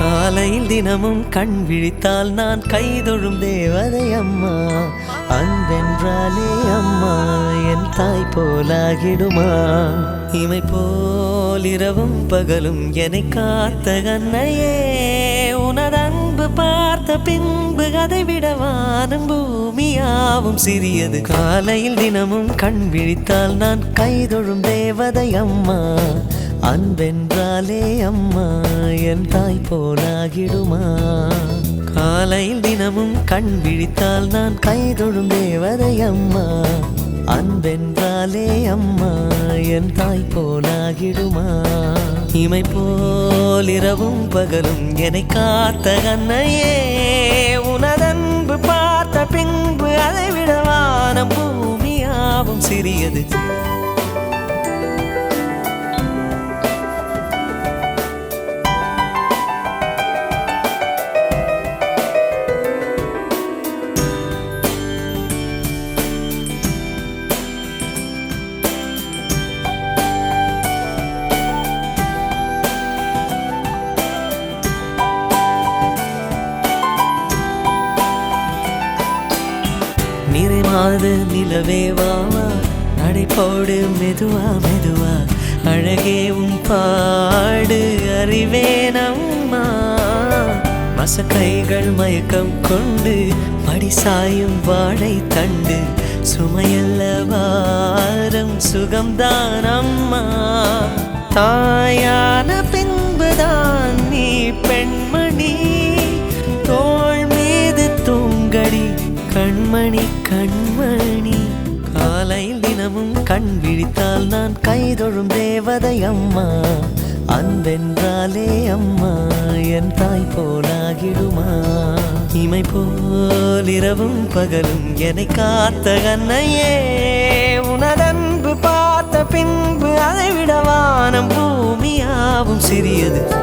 காலையில் தினமும் கண் விழித்தால் நான் கைதொழும் தேவதை அம்மா. அன்பென்றாலே அம்மா என் தாய் போலாகிடுமா. இமை போல் இரவும் பகலும் என்னை காத்த கண்ணையே உனது அன்பு பார்த்த பின்பு அதை விட வானம் பூமியாவும் சிறியது. காலையில் தினமும் கண் விழித்தால் நான் கைதொழும் தேவதை அம்மா. அன்பென்றாலே அம்மா என் தாய் போலாகிடுமா? காலையில் தினமும் கண் விழித்தால் நான் கைதொழும் தேவதை அம்மா. அன்பென்றாலே அம்மா என் தாய் போலாகிடுமா? இமை போல் இரவும் பகலும் என்னை காத்த கண்ணையே உனதன்பு பார்த்த பின்பு அதை விட வானம் பூமியாவும் சிறியது. நிறைமாது நிலவே வாவா நடைபோடு மெதுவா மெதுவா. அழகே உன் பாடு அறிவேனம்மா மசக்கைகள் மயக்கம் கொண்டு படிசாயும் வாழை தண்டு. சுமையல்ல வாரம் சுகம்தான் அம்மா. தாயான பின்புதான் நீ பெண்மணி கண்மணி. கண்மணி காலையில் தினமும் கண் விழித்தால் நான் கைதொழும் தேவதை அம்மா. அன்பென்றாலே அம்மா என் தாய் போலாகிடுமா. இமை போல் இரவும் பகலும் என்னை காத்த கண்ணையே. உனதன்பு பார்த்த பின்பு அதை விட வானம் பூமியாவும் சிறியது.